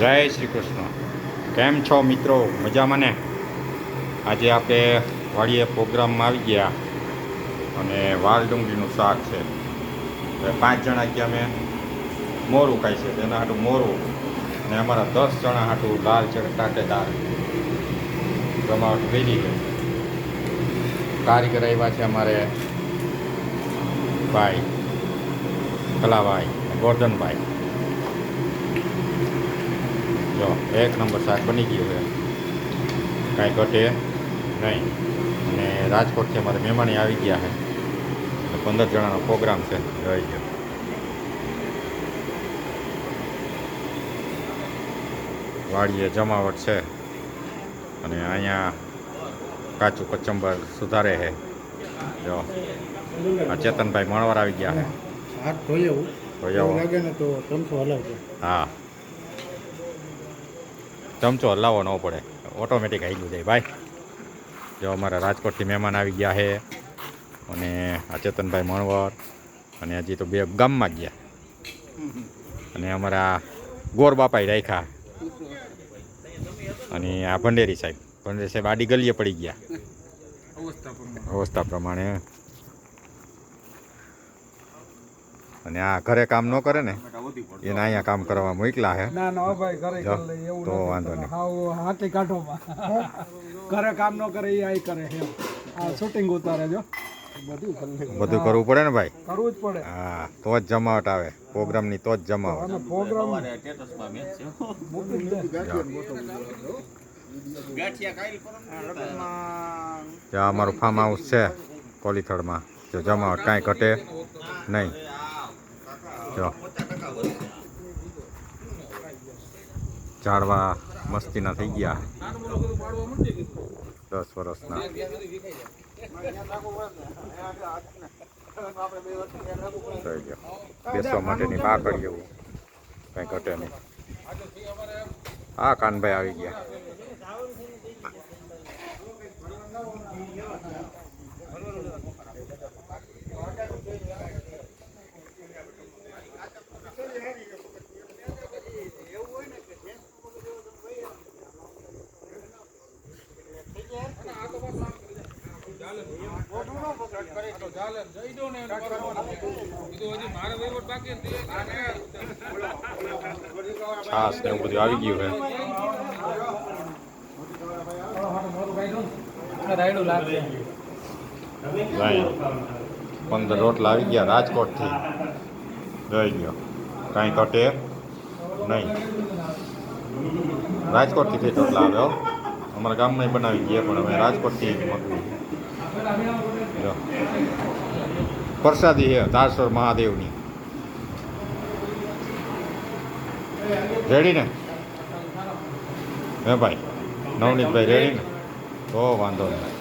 જય શ્રી કૃષ્ણ. કેમ છો મિત્રો? મજામાં ને? આજે આપણે વાડીએ પ્રોગ્રામમાં આવી ગયા અને વાલ ડુંગળીનું શાક છે. હવે પાંચ જણા ગયા અમે. મોરું ખાઈ છે તેના હાટું મોરું અને અમારા દસ જણા હાટું દાળ ચટાકેદાર જમાવટ કરી ગઈ કારીગર આવ્યા છે અમારે ભાઈ, કલાભાઈ, ગોરધનભાઈ. જો એક નંબર શાક બની ગયું છે. કાંઈ ઘટે નહીં. અને રાજકોટથી અમારે મહેમાની આવી ગયા છે. પંદર જણાનો પ્રોગ્રામ છે. રહી ગયો વાડીએ જમાવટ છે. અને અહીંયા કાચું કચંબર સુધારે છે. જો આ ચેતનભાઈ મણવાર આવી ગયા છે. હા એવું તો હલાવજો. હા. ચમચો હલાવવો ન પડે. ઓટોમેટિક આવી ગયું જાય ભાઈ જો અમારા રાજકોટથી મહેમાન આવી ગયા છે અને આ ચેતનભાઈ મણવર અને હજી તો બે ગામમાં ગયા. અને અમારા ગોર બાપાઈ રાખ્યા. અને આ ભંડેરી સાહેબ. ભંડેરી સાહેબ આડી ગલીએ પડી ગયા. અવસ્થા પ્રમાણે. અને આ ઘરે કામ ન કરે ને એને અહીંયા કામ કરવા મોકલા હે. ના ના ભાઈ ઘરે કરી લે એવું તો વાંધો નહીં. હાથી કાઢોમાં ઘરે કામ ન કરે એ આઈ કરે હે આ શૂટિંગ ઉતારે જો. બધું કરવું પડે ને ભાઈ? કરવું જ પડે. હા તો જ જમાવટ આવે. પ્રોગ્રામની તો જ જમાવટ. પ્રોગ્રામ અમારું ફાર્મ હાઉસ છે. કોલીથળમાં જો જમાવટ કાંઈ ઘટે નહીં. જો. ઝાડવા મસ્તીના થઈ ગયા. દસ વર્ષના. થઈ ગયો. બેસવા માટેની બાકડી એવું. કાંઈ ઘટે નહીં. હા, કાનભાઈ આવી ગયા. છાસ એવું બધું આવી ગયું હે. પંદર રોટલા આવી ગયા રાજકોટથી. ગઈ ગયો. કાંઈ ઘટે નહીં. રાજકોટથી તે રોટલા આવ્યો અમારા ગામમાં બનાવી ગયા, પણ અમે રાજકોટથી મગવી પ્રસાદી છે ધારેશ્વર મહાદેવની. રેડી ને હે ભાઈ નવનીતભાઈ રેડી ને તો વાંધો નહીં.